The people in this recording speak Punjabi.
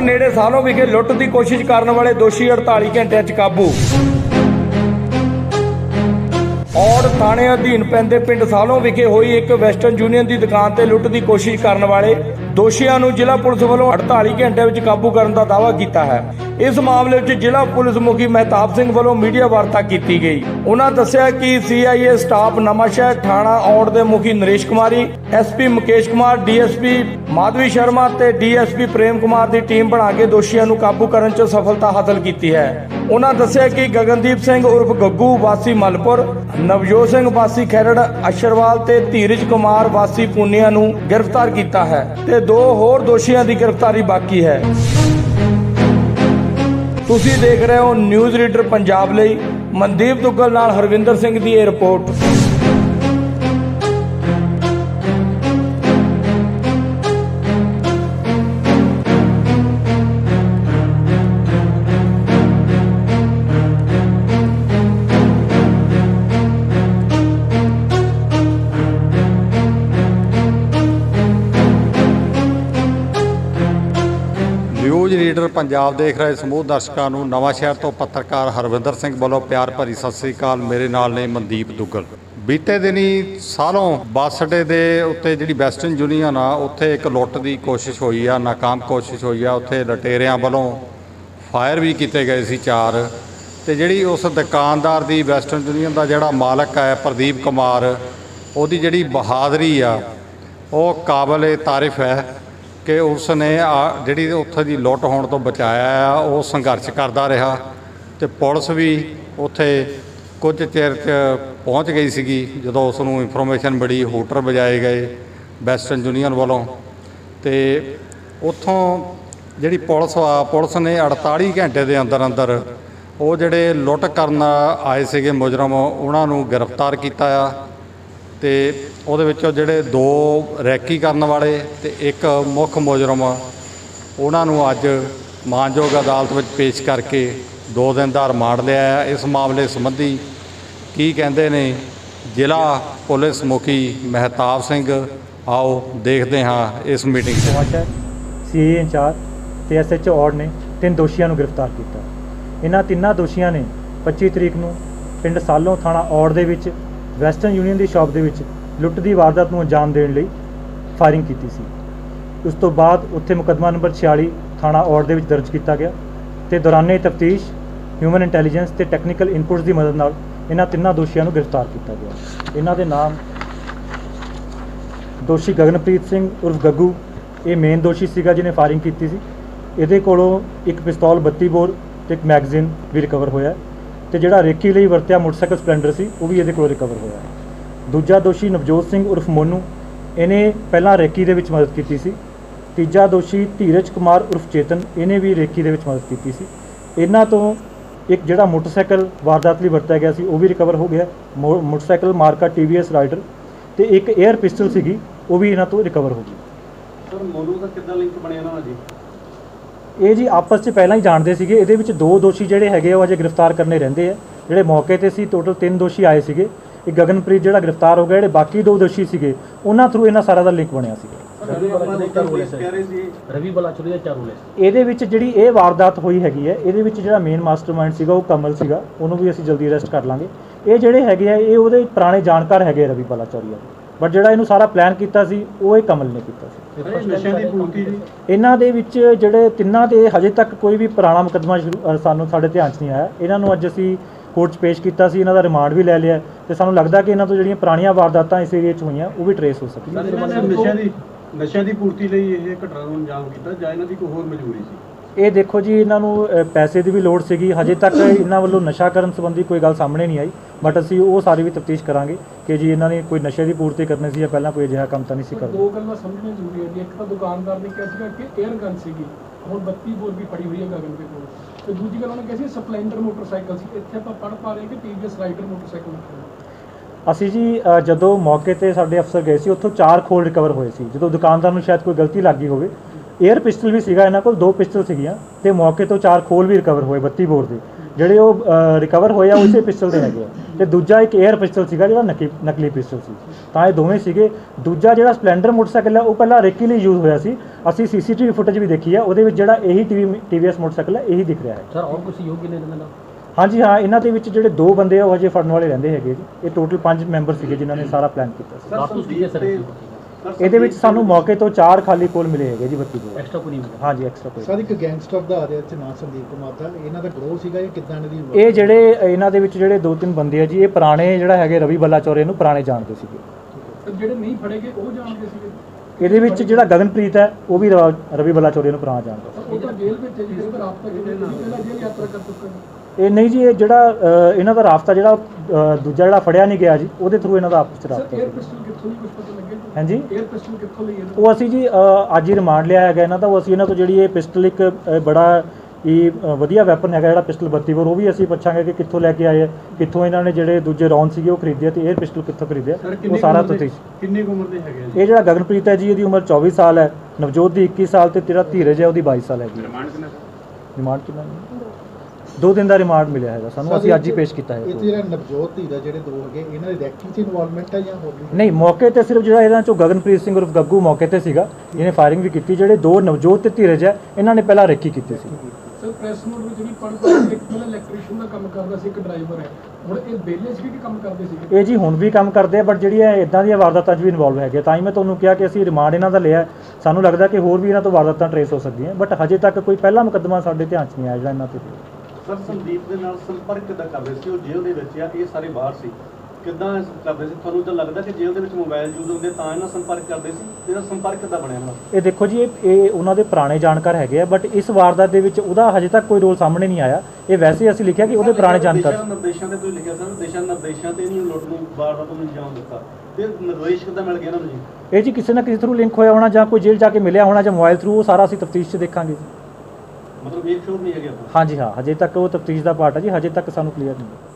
ਨੇੜੇ ਸਾਲੋਂ ਵਿਖੇ ਲੁੱਟ ਦੀ ਕੋਸ਼ਿਸ਼ ਕਰਨ ਵਾਲੇ ਦੋਸ਼ੀ 48 ਘੰਟਿਆਂ 'ਚ ਕਾਬੂ। ਔਰ ਥਾਣੇ ਅਧੀਨ ਪੈਂਦੇ ਪਿੰਡ ਸਾਲੋਂ ਵਿਖੇ ਹੋਈ ਇੱਕ ਵੈਸਟਰਨ ਯੂਨੀਅਨ ਦੀ ਦੁਕਾਨ ਤੇ ਲੁੱਟ ਦੀ ਕੋਸ਼ਿਸ਼ ਕਰਨ ਵਾਲੇ ਦੋਸ਼ੀਆਂ ਨੂੰ ਜ਼ਿਲ੍ਹਾ ਪੁਲਿਸ ਵੱਲੋਂ 48 ਘੰਟੇ ਵਿੱਚ ਕਾਬੂ ਕਰਨ ਦਾ ਦਾਅਵਾ ਕੀਤਾ ਹੈ। ਇਸ ਮਾਮਲੇ ਵਿੱਚ ਜ਼ਿਲ੍ਹਾ ਪੁਲਿਸ ਮੁਖੀ ਮਹਿਤਾਬ ਸਿੰਘ ਵੱਲੋਂ ਮੀਡੀਆ ਵਾਰਤਾ ਕੀਤੀ ਗਈ। ਉਹਨਾਂ ਦੱਸਿਆ ਕਿ ਸੀਆਈਏ ਸਟਾਫ ਨਵਾਂਸ਼ਹਿਰ ਥਾਣਾ ਔੜ ਦੇ ਮੁਖੀ ਨਰੇਸ਼ ਕੁਮਾਰੀ ਐਸਪੀ ਮੁਕੇਸ਼ ਕੁਮਾਰ ਡੀਐਸਪੀ ਮਾਧਵੀ ਸ਼ਰਮਾ ਤੇ ਡੀਐਸਪੀ ਪ੍ਰੇਮ ਕੁਮਾਰ ਦੀ ਟੀਮ ਬਣਾ ਕੇ ਦੋਸ਼ੀਆਂ ਨੂੰ ਕਾਬੂ ਕਰਨ 'ਚ ਸਫਲਤਾ ਹਾਸਲ ਕੀਤੀ ਹੈ। ਉਹਨਾਂ ਦੱਸਿਆ ਕਿ ਗਗਨਦੀਪ ਸਿੰਘ ਉਰਫ ਗੱਗੂ ਵਾਸੀ ਮਲਪੁਰ, ਨਵਜੋਤ ਸਿੰਘ ਵਾਸੀ ਖੈਰੜ ਅਸ਼ਰਵਾਲ ਤੇ ਧੀਰਜ ਕੁਮਾਰ ਵਾਸੀ ਪੂਨੀਆ ਨੂੰ ਗ੍ਰਿਫਤਾਰ ਕੀਤਾ ਹੈ ਤੇ ਦੋ ਹੋਰ ਦੋਸ਼ੀਆਂ ਦੀ ਗ੍ਰਿਫਤਾਰੀ ਬਾਕੀ ਹੈ। ਤੁਸੀਂ ਦੇਖ ਰਹੇ ਹੋ ਨਿਊਜ਼ ਰੀਡਰ ਪੰਜਾਬ ਲਈ। ਮਨਦੀਪ ਦੁੱਗਲ ਨਾਲ ਹਰਵਿੰਦਰ ਸਿੰਘ ਦੀ ਇਹ ਰਿਪੋਰਟ। ਪੰਜਾਬ ਦੇਖ ਰਹੇ ਸਮੂਹ ਦਰਸ਼ਕਾਂ ਨੂੰ ਨਵਾਂ ਸ਼ਹਿਰ ਤੋਂ ਪੱਤਰਕਾਰ ਹਰਵਿੰਦਰ ਸਿੰਘ ਵੱਲੋਂ ਪਿਆਰ ਭਰੀ ਸਤਿ ਸ੍ਰੀ ਅਕਾਲ। ਮੇਰੇ ਨਾਲ ਨੇ ਮਨਦੀਪ ਦੁੱਗਲ। ਬੀਤੇ ਦਿਨੀ ਸਾਲੋਂ ਬੱਸ ਅੱਡੇ ਦੇ ਉੱਤੇ ਜਿਹੜੀ ਵੈਸਟਰਨ ਯੂਨੀਅਨ ਆ, ਉੱਥੇ ਇੱਕ ਲੁੱਟ ਦੀ ਕੋਸ਼ਿਸ਼ ਹੋਈ ਆ, ਨਾਕਾਮ ਕੋਸ਼ਿਸ਼ ਹੋਈ ਆ। ਉੱਥੇ ਲਟੇਰਿਆਂ ਵੱਲੋਂ ਫਾਇਰ ਵੀ ਕੀਤੇ ਗਏ ਸੀ ਚਾਰ ਤੇ ਜਿਹੜੀ ਉਸ ਦੁਕਾਨਦਾਰ ਦੀ ਵੈਸਟਰਨ ਯੂਨੀਅਨ ਦਾ ਜਿਹੜਾ ਮਾਲਕ ਹੈ ਪ੍ਰਦੀਪ ਕੁਮਾਰ, ਉਹਦੀ ਜਿਹੜੀ ਬਹਾਦਰੀ ਆ, ਉਹ ਕਾਬਲੇ ਤਾਰੀਫ ਹੈ। ਕਿ ਉਸ ਨੇ ਆ ਜਿਹੜੀ ਉੱਥੇ ਦੀ ਲੁੱਟ ਹੋਣ ਤੋਂ ਬਚਾਇਆ ਆ, ਉਹ ਸੰਘਰਸ਼ ਕਰਦਾ ਰਿਹਾ ਤੇ ਪੁਲਿਸ ਵੀ ਉੱਥੇ ਕੁਝ ਚਿਰ 'ਚ ਪਹੁੰਚ ਗਈ ਸੀਗੀ, ਜਦੋਂ ਉਸ ਨੂੰ ਇਨਫੋਰਮੇਸ਼ਨ ਮਿਲੀ ਹੂਟਰ ਵਜਾਏ ਗਏ ਵੈਸਟਰਨ ਯੂਨੀਅਨ ਵੱਲੋਂ। ਤੇ ਉੱਥੋਂ ਜਿਹੜੀ ਪੁਲਿਸ ਆ, ਪੁਲਿਸ ਨੇ 48 ਘੰਟੇ ਦੇ ਅੰਦਰ ਅੰਦਰ ਉਹ ਜਿਹੜੇ ਲੁੱਟ ਕਰਨ ਆਏ ਸੀਗੇ ਮੁਜਰਮ, ਉਹਨਾਂ ਨੂੰ ਗ੍ਰਿਫਤਾਰ ਕੀਤਾ ਆ। ਤੇ ਉਹਦੇ ਵਿੱਚੋਂ ਜਿਹੜੇ ਦੋ ਰੈਕੀ ਕਰਨ ਵਾਲੇ ਤੇ ਇੱਕ ਮੁੱਖ ਮੁਜਰਮ, ਉਹਨਾਂ ਨੂੰ ਅੱਜ ਮਾਨਯੋਗ ਅਦਾਲਤ ਵਿੱਚ ਪੇਸ਼ ਕਰਕੇ 2 ਦਿਨ ਦਾ ਰਿਮਾਂਡ ਲਿਆ ਹੈ। ਇਸ ਮਾਮਲੇ ਸੰਬੰਧੀ ਕੀ ਕਹਿੰਦੇ ਨੇ, ਜ਼ਿਲ੍ਹਾ ਪੁਲਿਸ ਮੁਖੀ ਮਹਿਤਾਬ ਸਿੰਘ, ਆਓ ਦੇਖਦੇ ਹਾਂ ਇਸ ਮੀਟਿੰਗ 'ਚ ਨਵਾਂਸ਼ਹਿਰ ਸੀਏ ਇੰਚਾਰਜ ਤੇ ਐਸਐਚਓ ਔੜ ਨੇ ਤਿੰਨ ਦੋਸ਼ੀਆਂ ਨੂੰ ਗ੍ਰਿਫਤਾਰ ਕੀਤਾ। ਇਹਨਾਂ ਤਿੰਨਾਂ ਦੋਸ਼ੀਆਂ ਨੇ 25 ਤਰੀਕ ਨੂੰ ਪਿੰਡ ਸਾਲੋਂ ਥਾਣਾ ਔੜ ਦੇ ਵਿੱਚ ਵੈਸਟਰਨ ਯੂਨੀਅਨ ਦੀ ਸ਼ਾਪ ਦੇ ਵਿੱਚ ਲੁੱਟ ਦੀ ਵਾਰਦਾਤ ਨੂੰ ਅੰਜਾਮ ਦੇਣ ਲਈ ਫਾਇਰਿੰਗ ਕੀਤੀ ਸੀ। ਉਸ ਤੋਂ ਬਾਅਦ ਉੱਥੇ ਮੁਕੱਦਮਾ ਨੰਬਰ 46 ਥਾਣਾ ਔੜ ਦੇ ਵਿੱਚ ਦਰਜ ਕੀਤਾ ਗਿਆ ਤੇ ਦੌਰਾਨੇ ਤਫਤੀਸ਼ ਹਿਊਮਨ ਇੰਟੈਲੀਜੈਂਸ ਤੇ ਟੈਕਨੀਕਲ ਇਨਪੁਟਸ ਦੀ ਮਦਦ ਨਾਲ ਇਹਨਾਂ ਤਿੰਨਾਂ ਦੋਸ਼ੀਆਂ ਨੂੰ ਗ੍ਰਿਫਤਾਰ ਕੀਤਾ ਗਿਆ। ਇਹਨਾਂ ਦੇ ਨਾਮ ਦੋਸ਼ੀ ਗਗਨਪ੍ਰੀਤ ਸਿੰਘ ਉਰਫ ਗੱਗੂ, ਇਹ ਮੇਨ ਦੋਸ਼ੀ ਸੀਗਾ ਜਿਹਨੇ ਫਾਇਰਿੰਗ ਕੀਤੀ ਸੀ। ਇਹਦੇ ਕੋਲੋਂ ਇੱਕ ਪਿਸਤੌਲ 32 ਬੋਰ ਤੇ ਇੱਕ ਮੈਗਜ਼ੀਨ ਵੀ ਰਿਕਵਰ ਹੋਇਆ ਤੇ ਜਿਹੜਾ ਰੇਕੀ ਲਈ ਵਰਤਿਆ ਮੋਟਰਸਾਈਕਲ ਸਪਲੈਂਡਰ ਸੀ, ਉਹ ਵੀ ਇਹਦੇ ਕੋਲ ਰਿਕਵਰ ਹੋਇਆ ਦੂਜਾ ਦੋਸ਼ੀ ਨਵਜੋਤ ਸਿੰਘ ਉਰਫ ਮੋਨੂ, ਇਹਨੇ ਪਹਿਲਾਂ ਰੇਕੀ ਦੇ ਵਿੱਚ ਮਦਦ ਕੀਤੀ ਸੀ। ਤੀਜਾ ਦੋਸ਼ੀ ਧੀਰਜ ਕੁਮਾਰ ਉਰਫ ਚੇਤਨ, ਇਹਨੇ ਵੀ ਰੇਕੀ ਦੇ ਵਿੱਚ ਮਦਦ ਕੀਤੀ ਸੀ। ਇਹਨਾਂ ਤੋਂ ਇੱਕ ਜਿਹੜਾ ਮੋਟਰਸਾਈਕਲ ਵਾਰਦਾਤ ਲਈ ਵਰਤਿਆ ਗਿਆ ਸੀ, ਉਹ ਵੀ ਰਿਕਵਰ ਹੋ ਗਿਆ। ਮੋ- ਮੋਟਰਸਾਈਕਲ ਮਾਰਕਾ TVS ਰਾਈਡਰ ਤੇ ਇੱਕ 에ਅਰ ਪਿਸਟਲ ਸੀਗੀ, ਉਹ ਵੀ ਇਹਨਾਂ ਤੋਂ ਰਿਕਵਰ ਹੋ ਗਈ। ਸਰ, ਮੋਨੂ ਦਾ ਕਿੱਦਾਂ ਲਿੰਕ ਬਣਿਆ ਨਾ ਜੀ? ਇਹ ਜੀ ਆਪਸ 'ਚ ਪਹਿਲਾਂ ਹੀ ਜਾਣਦੇ ਸੀਗੇ ਇਹਦੇ ਵਿੱਚ ਦੋ ਦੋਸ਼ੀ ਜਿਹੜੇ ਹੈਗੇ ਉਹ ਅਜੇ ਗ੍ਰਿਫਤਾਰ ਕਰਨੇ ਰਹਿੰਦੇ ਆ। ਜਿਹੜੇ ਮੌਕੇ ਤੇ ਸੀ ਟੋਟਲ ਤਿੰਨ ਦੋਸ਼ੀ ਆਏ ਸੀਗੇ। ਇੱਕ ਗਗਨਪ੍ਰੀਤ ਜਿਹੜਾ ਗ੍ਰਿਫਤਾਰ ਹੋ ਗਿਆ ਜਿਹੜੇ ਬਾਕੀ ਦੋ ਦੋਸ਼ੀ ਸੀਗੇ ਉਹਨਾਂ ਥਰੂ ਇਹਨਾਂ ਸਾਰਾ ਦਾ ਲਿੰਕ ਬਣਿਆ ਸੀ ਰਵੀ ਬਲਾਚੌਰੀ ਦਾ ਚਾਰੂ ਲੈ ਇਹਦੇ ਵਿੱਚ ਜਿਹੜੀ ਇਹ ਵਾਰਦਾਤ ਹੋਈ ਹੈਗੀ ਹੈ ਇਹਦੇ ਵਿੱਚ ਜਿਹੜਾ ਮੇਨ ਮਾਸਟਰਮਾਈਂਡ ਸੀਗਾ ਉਹ ਕਮਲ ਸੀਗਾ। ਉਹਨੂੰ ਵੀ ਅਸੀਂ ਜਲਦੀ ਅਰੈਸਟ ਕਰ ਲਾਂਗੇ। ਇਹ ਜਿਹੜੇ ਹੈਗੇ ਆ ਇਹ ਉਹਦੇ ਪੁਰਾਣੇ ਜਾਣਕਾਰ ਹੈਗੇ ਰਵੀ ਬਲਾਚੌਰੀਆ ਦੇ। ਬਟ ਜਿਹੜਾ ਇਹਨੂੰ ਸਾਰਾ ਪਲਾਨ ਕੀਤਾ ਸੀ ਉਹ ਇਹ ਕਮਲ ਨੇ ਕੀਤਾ ਸੀ। ਨਸ਼ਿਆਂ ਦੀ ਪੂਰਤੀ ਜੀ। ਇਹਨਾਂ ਦੇ ਵਿੱਚ ਜਿਹੜੇ ਤਿੰਨਾਂ ਦੇ ਹਜੇ ਤੱਕ ਕੋਈ ਵੀ ਪੁਰਾਣਾ ਮੁਕੱਦਮਾ ਸ਼ੁਰੂ- ਅ, ਸਾਨੂੰ ਸਾਡੇ ਧਿਆਨ 'ਚ ਨਹੀਂ ਆਇਆ। ਇਹਨਾਂ ਨੂੰ ਅੱਜ ਅਸੀਂ ਕੋਰਟ 'ਚ ਪੇਸ਼ ਕੀਤਾ ਸੀ ਇਹਨਾਂ ਦਾ ਰਿਮਾਂਡ ਵੀ ਲੈ ਲਿਆ ਤੇ ਸਾਨੂੰ ਲੱਗਦਾ ਕਿ ਇਹਨਾਂ ਤੋਂ ਜਿਹੜੀਆਂ ਪੁਰਾਣੀਆਂ ਵਾਰਦਾਤਾਂ ਇਸ ਏਰੀਆ 'ਚ ਹੋਈਆਂ ਉਹ ਵੀ ਟਰੇਸ ਹੋ ਸਕਦੀਆਂ ਸਰ ਇਹਨਾਂ ਨੇ ਨਸ਼ਿਆਂ ਦੀ ਨਸ਼ਿਆਂ ਦੀ ਪੂਰਤੀ ਲਈ ਇਹ ਘਟਨਾ ਨੂੰ ਅੰਜਾਮ ਕੀਤਾ ਜਾਂ ਇਹਨਾਂ ਦੀ ਕੋਈ ਹੋਰ ਮਜਬੂਰੀ ਸੀ? ਇਹ ਦੇਖੋ ਜੀ ਇਹਨਾਂ ਨੂੰ ਅ, ਪੈਸੇ ਦੀ ਵੀ ਲੋੜ ਸੀਗੀ। ਹਜੇ ਤੱਕ ਇਹਨਾਂ ਵੱਲੋਂ ਨਸ਼ਾ ਕਰਨ ਸੰਬੰਧੀ ਕੋਈ ਗੱਲ ਸਾਹਮਣੇ ਨਹੀਂ ਆਈ। ਬਟ ਅਸੀਂ ਉਹ ਸਾਰੀ ਵੀ ਤਫਤੀਸ਼ ਕਰਾਂਗੇ ਕਿ ਜੀ ਇਹਨਾਂ ਨੇ ਕੋਈ ਨਸ਼ੇ ਦੀ ਪੂਰਤੀ ਕਰਨੀ ਸੀ ਜਾਂ ਪਹਿਲਾਂ ਕੋਈ ਅਜਿਹਾ ਕੰਮ ਤਾਂ ਨਹੀਂ ਸੀ ਕਰਦੇ ਦੋ ਗੱਲਾਂ ਸਮਝਣੀਆਂ ਜ਼ਰੂਰੀ ਹੈ ਇੱਕ ਤਾਂ ਦੁਕਾਨਦਾਰ ਨੇ ਕਿਹਾ ਸੀਗਾ ਕਿ 에ਅਰ ਗਨ ਸੀਗੀ। ਹੁਣ 32 ਬੋਰ ਵੀ ਫੜੀ ਹੋਈ ਹੈ ਗਗਨ ਦੇ ਕੋਲ। ਤੇ ਦੂਜੀ ਗੱਲ ਉਹਨੇ ਕਿਹਾ ਸੀ ਸਪਲੈਂਡਰ ਮੋਟਰਸਾਈਕਲ ਸੀ। ਇੱਥੇ ਆਪਾਂ ਪੜ ਪਾ ਰਹੇ ਕਿ TVS ਰਾਈਡਰ ਮੋਟਰਸਾਈਕਲ ਅਸੀਂ ਜੀ ਅ, ਜਦੋਂ ਮੌਕੇ ਤੇ ਸਾਡੇ ਅਫਸਰ ਗਏ ਸੀ ਉੱਥੋਂ ਚਾਰ ਖੋਲ ਰਿਕਵਰ ਹੋਏ ਸੀ। ਜਦੋਂ ਦੁਕਾਨਦਾਰ ਨੂੰ ਸ਼ਾਇਦ ਕੋਈ ਗਲਤੀ ਲੱਗੀ ਹੋਵੇ 에ਅਰ ਪਿਸਟਲ ਵੀ ਸੀਗਾ ਇਹਨਾਂ ਕੋਲ ਦੋ ਪਿਸਟਲ ਸੀਗੀਆਂ ਤੇ ਮੌਕੇ ਤੋਂ ਚਾਰ ਖੋਲ ਵੀ ਰਿਕਵਰ ਹੋਏ 32 ਬੋਰ ਦੇ। ਜਿਹੜੇ ਉਹ ਰਿਕਵਰ ਹੋਏ ਆ ਉਹ ਇਸੇ ਪਿਸਟਲ ਦੇ ਹੈਗੇ ਆ। ਤੇ ਦੂਜਾ ਇੱਕ 에ਅਰ ਪਿਸਟਲ ਸੀਗਾ ਜਿਹੜਾ ਨਕਲੀ ਨਕਲੀ ਪਿਸਟਲ ਸੀ। ਤਾਂ ਇਹ ਦੋਵੇਂ ਸੀਗੇ। ਦੂਜਾ ਜਿਹੜਾ ਸਪਲੈਂਡਰ ਮੋਟਰਸਾਈਕਲ ਹੈ ਉਹ ਪਹਿਲਾਂ ਰੇਕੀ ਲਈ ਯੂਜ਼ ਹੋਇਆ ਸੀ। ਅਸੀਂ ਸੀਸੀਟੀਵੀ ਫੁਟੇਜ ਵੀ ਦੇਖੀ ਆ ਉਹਦੇ ਵਿੱਚ ਜਿਹੜਾ ਇਹੀ ਟੀਵੀ ਟੀਵੀਐਸ ਮੋਟਰਸਾਈਕਲ ਹੈ ਇਹੀ ਦਿਖ ਰਿਹਾ ਹੈ। ਸਰ ਔਰ ਕੁਝ ਯੋਗ ਨੇ? ਇਹਨਾਂ ਹਾਂਜੀ ਹਾਂ ਇਹਨਾਂ ਦੇ ਵਿੱਚ ਜਿਹੜੇ ਦੋ ਬੰਦੇ ਆ ਉਹ ਹਜੇ ਫੜਨ ਵਾਲੇ ਰਹਿੰਦੇ ਹੈਗੇ ਜੀ। ਇਹ ਟੋਟਲ ਪੰਜ ਮੈਂਬਰ ਸੀਗੇ ਜਿਨ੍ਹਾਂ ਨੇ ਸਾਰਾ ਪਲਾਨ ਕੀਤਾ ਸੀ। ਇਹਦੇ ਵਿੱਚ ਸਾਨੂੰ ਮੌਕੇ ਤੋਂ ਚਾਰ ਖਾਲੀ ਕੋਲ ਮਿਲੇ ਹੈਗੇ ਜੀ 32 ਬੋਰ ਐਕਸਟਰਾ ਕੋਈ ਨਹੀਂ ਮਿਲਿਆ? ਹਾਂਜੀ ਐਕਸਟਰਾ ਕੋਈ ਸਰ ਇੱਕ ਗੈਂਗਸਟਰ ਦਾ ਆ ਰਿਹਾ ਨਾਂ ਸੰਦੀਪ ਕੁਮਾਰ ਦਾ। ਇਹਨਾਂ ਦਾ ਗਰੋਹ ਸੀਗਾ ਇਹ ਕਿੱਦਾਂ ਦੀ ਇਹ ਜਿਹੜੇ ਇਹਨਾਂ ਦੇ ਵਿੱਚ ਜਿਹੜੇ ਦੋ ਤਿੰਨ ਬੰਦੇ ਆ ਜੀ ਇਹ ਪੁਰਾਣੇ ਜਿਹੜਾ ਹੈਗੇ ਰਵੀ ਬੱਲਾਚੌਰੇ ਨੂੰ ਪੁਰਾਣੇ ਜਾਣਦੇ ਸੀਗੇ। ਜਿਹੜੇ ਨਹੀਂ ਫੜੇਗੇ ਉਹ ਜਾਣਦੇ ਸੀਗੇ? ਇਹਦੇ ਵਿੱਚ ਜਿਹੜਾ ਗਗਨਪ੍ਰੀਤ ਹੈ ਉਹ ਵੀ ਰਵਾ- ਰਵੀ ਬੱਲਾਚੌਰੇ ਨੂੰ ਪੁਰਾਣਾ ਜਾਣਦਾ ਸਰ ਉਹ ਤਾਂ ਜੇਲ੍ਹ ਵਿੱਚ ਹੈ ਜੀ ਉਹਦਾ ਰਾਬਤਾ ਕਿਵੇਂ ਪਹਿਲਾਂ ਜੇਲ੍ਹ ਯਾਤਰਾ ਕਰ ਚੁੱਕਾ ਹੈ। ਇਹ ਨਹੀਂ ਜੀ ਇਹ ਜਿਹੜਾ ਇਹਨਾਂ ਦਾ ਰਾਫਤਾ ਜਿਹੜਾ ਦੂਜਾ ਜਿਹੜਾ ਫੜਿਆ ਨਹੀਂ ਗਿਆ ਜੀ ਉਹਦੇ ਥਰੂ ਇਹਨਾਂ ਦਾ ਆਪਸ ਚ ਰਾਫਤਾ 에어 피스톨 기토리 고싶었던 게, ਹਾਂਜੀ? 에어 피스톨 기토리 얘는 ਉਹ ਅਸੀਂ ਜੀ ਅੱਜ ਹੀ ਰਿਮਾਂਡ ਲਿਆ ਹੈਗਾ ਇਹਨਾਂ ਦਾ ਉਹ ਅਸੀਂ ਇਹਨਾਂ ਤੋਂ ਜਿਹੜੀ ਇਹ ਪਿਸਟਲ ਇੱਕ ਬੜਾ ਇਹ ਵਧੀਆ ਵੈਪਨ ਹੈਗਾ ਜਿਹੜਾ ਪਿਸਟਲ ਬੱਤੀ ਬੋਰ ਉਹ ਵੀ ਅਸੀਂ ਪੁੱਛਾਂਗੇ ਕਿ ਕਿੱਥੋਂ ਲੈ ਕੇ ਆਏ ਆ ਕਿੱਥੋਂ ਇਹਨਾਂ ਨੇ ਜਿਹੜੇ ਦੂਜੇ ਰੌਂਡ ਸੀਗੇ ਉਹ ਖਰੀਦੇ ਤੇ ਇਹ ਪਿਸਟਲ ਕਿੱਥੋਂ ਖਰੀਦੇ ਉਹ ਸਾਰਾ ਤੁਸੀਂ ਕਿੰਨੀ ਉਮਰ ਦੇ ਹੈਗੇ ਜੀ? ਇਹ ਜਿਹੜਾ ਗਗਨਪ੍ਰੀਤ ਹੈ ਜੀ ਇਹਦੀ ਉਮਰ 24 ਸਾਲ ਹੈ ਨਵਜੋਤ ਦੀ 21 ਸਾਲ ਤੇ ਤੇਰਾ ਧੀਰਜ ਹੈ ਉਹਦੀ 22 ਸਾਲ ਹੈਗੀ ਰਿਮਾਂਡ ਕਿੰਨਾ ਰਿਮਾਂਡ ਕਿੰਨਾ? ਹੈ? ਦੋ ਦਿਨ ਦਾ ਰਿਮਾਂਡ ਮਿਲਿਆ ਹੈਗਾ। ਸਾਨੂੰ ਅਸੀਂ ਅੱਜ ਹੀ ਪੇਸ਼ ਕੀਤਾ ਹੈ ਇਹ ਜਿਹੜਾ ਨਵਜੋਤ ਧੀਰਾ ਜਿਹੜੇ ਦੋ ਹੈਗੇ ਇਹਨਾਂ ਦੀ ਰੈਕੀ ਚ ਇਨਵੋਲਵਮੈਂਟ ਹੈ ਜਾਂ ਹੋਰ ਵੀ? ਨਹੀਂ ਮੌਕੇ ਤੇ ਸਿਰਫ ਜਿਹੜਾ ਇਹਨਾਂ ਚੋਂ ਗਗਨਪ੍ਰੀਤ ਸਿੰਘ ਉਰਫ ਗੱਗੂ ਮੌਕੇ ਤੇ ਸੀਗਾ। ਇਹਨੇ ਫਾਇਰਿੰਗ ਵੀ ਕੀਤੀ। ਜਿਹੜੇ ਦੋ ਨਵਜੋਤ ਤੇ ਧੀਰਜ ਹੈ ਇਹਨਾਂ ਨੇ ਪਹਿਲਾਂ ਰੇਕੀ ਕੀਤੀ ਸੀ। ਸਰ ਪ੍ਰੈਸ ਨੋਟ ਵਿੱਚ ਵੀ ਪੜ੍ਹ ਪੜ੍ਹ ਇੱਕ ਪਹਿਲਾਂ ਇਲੈਕਟ੍ਰੀਸ਼ੀਅਨ ਦਾ ਕੰਮ ਕਰਦਾ ਸੀ ਇੱਕ ਡਰਾਈਵਰ ਹੈ। ਹੁਣ ਇਹ ਬੇਲੇ ਸੀ ਕਿ ਕੰਮ ਕਰਦੇ ਸੀਗੇ? ਇਹ ਜੀ ਹੁਣ ਵੀ ਕੰਮ ਕਰਦੇ ਆ ਬਟ ਜਿਹੜੀ ਇਹ ਇਦਾਂ ਦੀਆਂ ਵਾਰਦਾਤਾਂ 'ਚ ਵੀ ਇਨਵੋਲਵ ਹੈਗੇ ਤਾਂ ਹੀ ਮੈਂ ਤੁਹਾਨੂੰ ਕਿਹਾ ਕਿ ਅਸੀਂ ਰਿਮਾਂਡ ਇਹਨਾਂ ਦਾ ਲਿਆ। ਹੈ। ਸਾਨੂੰ ਲੱਗਦਾ ਕਿ ਹੋਰ ਵੀ ਇਹਨਾਂ ਤੋਂ ਵਾਰਦਾਤਾਂ ਟਰੇਸ ਹੋ ਸਕਦੀਆਂ। ਬਟ ਹਜੇ ਤੱਕ ਕੋਈ ਪਹਿਲਾ ਮੁਕੱਦਮਾ ਸਾਡੇ ਧਿਆਨ 'ਚ ਨਹੀਂ ਆਇਆ ਜਿਹੜਾ ਇਹਨਾਂ ਤੇ। ਸਰ ਸੰਦੀਪ ਦੇ ਨਾਲ ਸੰਪਰਕ ਕਿੱਦਾਂ ਕਰਦੇ ਸੀ? ਉਹ ਜੇਲ੍ਹ ਦੇ ਵਿੱਚ ਆ ਇਹ ਸਾਰੇ ਬਾਹਰ ਸੀ। ਕਿੱਦਾਂ ਕਰਦੇ ਸੀ? ਤੁਹਾਨੂੰ ਤਾਂ ਲੱਗਦਾ ਕਿ ਜੇਲ੍ਹ ਦੇ ਵਿੱਚ ਮੋਬਾਈਲ ਯੂਜ਼ ਹੁੰਦੇ ਤਾਂ ਇਹਨਾਂ ਸੰਪਰਕ ਕਰਦੇ ਸੀ? ਇਹਦਾ ਸੰਪਰਕ ਕਿੱਦਾਂ ਬਣਿਆ ਇਹਨਾਂ ਦਾ ਇਹ ਦੇਖੋ ਜੀ ਇਹ ਇਹ ਉਹਨਾਂ ਦੇ ਪੁਰਾਣੇ ਜਾਣਕਾਰ ਹੈਗੇ ਆ ਬਟ ਇਸ ਵਾਰਦਾਤ ਦੇ ਵਿੱਚ ਉਹਦਾ ਹਜੇ ਤੱਕ ਕੋਈ ਰੋਲ ਸਾਹਮਣੇ ਨਹੀਂ ਆਇਆ। ਇਹ ਵੈਸੇ ਅਸੀਂ ਲਿਖਿਆ ਕਿ ਉਹਦੇ ਪੁਰਾਣੇ ਜਾਣਕਾਰ। ਦਿਸ਼ਾ ਨਿਰਦੇਸ਼ਾਂ ਤੇ ਤੁਸੀਂ ਲਿਖਿਆ ਸਰ ਦਿਸ਼ਾ ਨਿਰਦੇਸ਼ਾਂ ਤੇ ਨਹੀਂ ਲੁੱਟ ਨੂੰ ਵਾਰਦਾਤ ਨੂੰ ਅੰਜਾਮ ਦਿੱਤਾ। ਤੇ ਨਿਰਦੇਸ਼ ਕਿੱਦਾਂ ਮਿਲ ਗਿਆ ਇਹਨਾਂ ਨੂੰ ਜੀ? ਇਹ ਜੀ ਕਿਸੇ ਨਾ ਕਿਸੇ ਥਰੂ ਲਿੰਕ ਹੋਇਆ ਹੋਣਾ ਜਾਂ ਕੋਈ ਜੇਲ੍ਹ ਜਾ ਕੇ ਮਿਲਿਆ ਹੋਣਾ ਜਾਂ ਮੋਬਾਈਲ ਥਰੂ ਉਹ ਸਾਰਾ ਅਸੀਂ ਤਫਤੀਸ਼ 'ਚ ਦੇਖਾਂਗੇ ਮਤਲਬ ਇੱਕ ਸ਼ੋਰ ਨਹੀਂ ਹੈਗੇ ਹਾਂਜੀ ਹਾਂ, ਹਜੇ ਤੱਕ ਉਹ ਤਫਤੀਸ਼ ਦਾ ਪਾਰਟ ਹੈ ਜੀ, ਹਜੇ ਤੱਕ ਸਾਨੂੰ ਕਲੀਅਰ ਨਹੀਂ ਹੈ